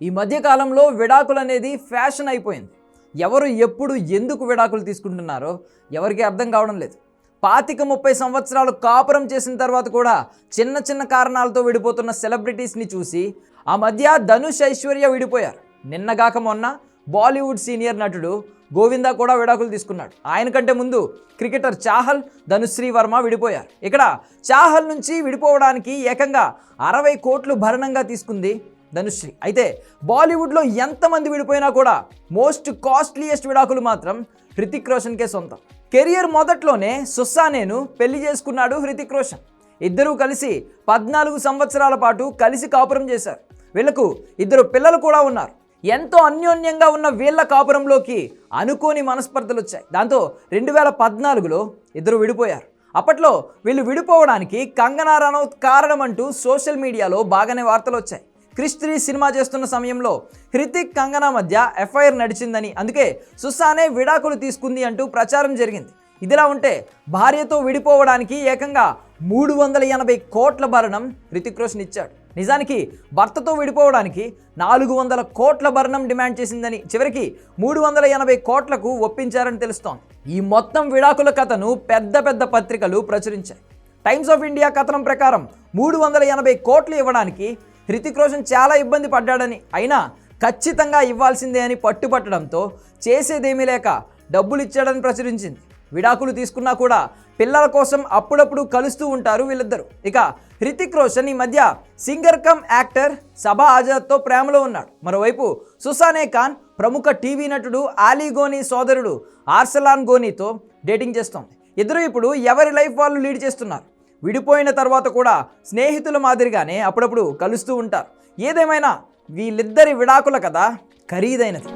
ఈ మధ్యకాలంలో విడాకులు అనేది ఫ్యాషన్ అయిపోయింది. ఎవరు ఎప్పుడు ఎందుకు విడాకులు తీసుకుంటున్నారో ఎవరికి అర్థం కావడం లేదు. పాతిక ముప్పై సంవత్సరాలు కాపురం చేసిన తర్వాత కూడా చిన్న చిన్న కారణాలతో విడిపోతున్న సెలబ్రిటీస్ని చూసి ఆ మధ్య ధనుష్ ఐశ్వర్య విడిపోయారు. నిన్నగాక మొన్న బాలీవుడ్ సీనియర్ నటుడు గోవిందా కూడా విడాకులు తీసుకున్నాడు. ఆయన కంటే ముందు క్రికెటర్ చాహల్ ధనుశ్రీ వర్మ విడిపోయారు. ఇక్కడ చాహల్ నుంచి విడిపోవడానికి ఏకంగా అరవై కోట్లు భరణంగా తీసుకుంది ధనుశ్రీ. అయితే బాలీవుడ్లో ఎంతమంది విడిపోయినా కూడా మోస్ట్ కాస్ట్లీయెస్ట్ విడాకులు మాత్రం హృతిక్ రోషన్కే సొంతం. కెరియర్ మొదట్లోనే సుస్సానేను పెళ్ళి చేసుకున్నాడు హృతిక్ రోషన్. ఇద్దరూ కలిసి పద్నాలుగు సంవత్సరాల పాటు కలిసి కాపురం చేశారు. వీళ్ళకు ఇద్దరు పిల్లలు కూడా ఉన్నారు. ఎంతో అన్యోన్యంగా ఉన్న వీళ్ళ కాపురంలోకి అనుకోని మనస్పర్ధలు వచ్చాయి దాంతో రెండు వేల పద్నాలుగులో ఇద్దరు విడిపోయారు. అప్పట్లో వీళ్ళు విడిపోవడానికి కంగనా రనౌత్ కారణం అంటూ సోషల్ మీడియాలో బాగానే వార్తలు వచ్చాయి క్రిష్ త్రీ సినిమా చేస్తున్న సమయంలో హృతిక్ కంగనా మధ్య ఎఫ్ఐఆర్ నడిచిందని అందుకే సుసానే విడాకులు తీసుకుంది అంటూ ప్రచారం జరిగింది. ఇదిలా ఉంటే భార్యతో విడిపోవడానికి ఏకంగా మూడు వందల ఎనభై కోట్ల భరణం హృతిక్ రోషన్ ఇచ్చాడు. నిజానికి భర్తతో విడిపోవడానికి నాలుగు వందల కోట్ల భరణం డిమాండ్ చేసిందని చివరికి మూడు వందల ఎనభై కోట్లకు ఒప్పించారని తెలుస్తోంది. ఈ మొత్తం విడాకుల కథను పెద్ద పెద్ద పత్రికలు ప్రచురించాయి. టైమ్స్ ఆఫ్ ఇండియా కథనం ప్రకారం మూడు వందల ఎనభై కోట్లు ఇవ్వడానికి హృతిక్ రోషన్ చాలా ఇబ్బంది పడ్డాడని. అయినా ఖచ్చితంగా ఇవ్వాల్సిందే అని పట్టుపట్టడంతో చేసేదేమీ లేక డబ్బులు ఇచ్చాడని ప్రచురించింది. విడాకులు తీసుకున్నా కూడా పిల్లల కోసం అప్పుడప్పుడు కలుస్తూ ఉంటారు వీళ్ళిద్దరు. ఇక హృతిక్ రోషన్ ఈ మధ్య సింగర్ కమ్ యాక్టర్ సభా ఆజాద్తో ప్రేమలో ఉన్నాడు. మరోవైపు సుసానే ఖాన్ ప్రముఖ టీవీ నటుడు ఆలీ గోనీ సోదరుడు ఆర్సలాన్ గోనీతో డేటింగ్ చేస్తోంది. ఇద్దరు ఇప్పుడు ఎవరి లైఫ్ వాళ్ళు లీడ్ చేస్తున్నారు? విడిపోయిన తర్వాత కూడా స్నేహితుల మాదిరిగానే అప్పుడప్పుడు కలుస్తూ ఉంటారు. ఏదేమైనా వీళ్ళిద్దరి విడాకుల కథ ఖరీదైనది.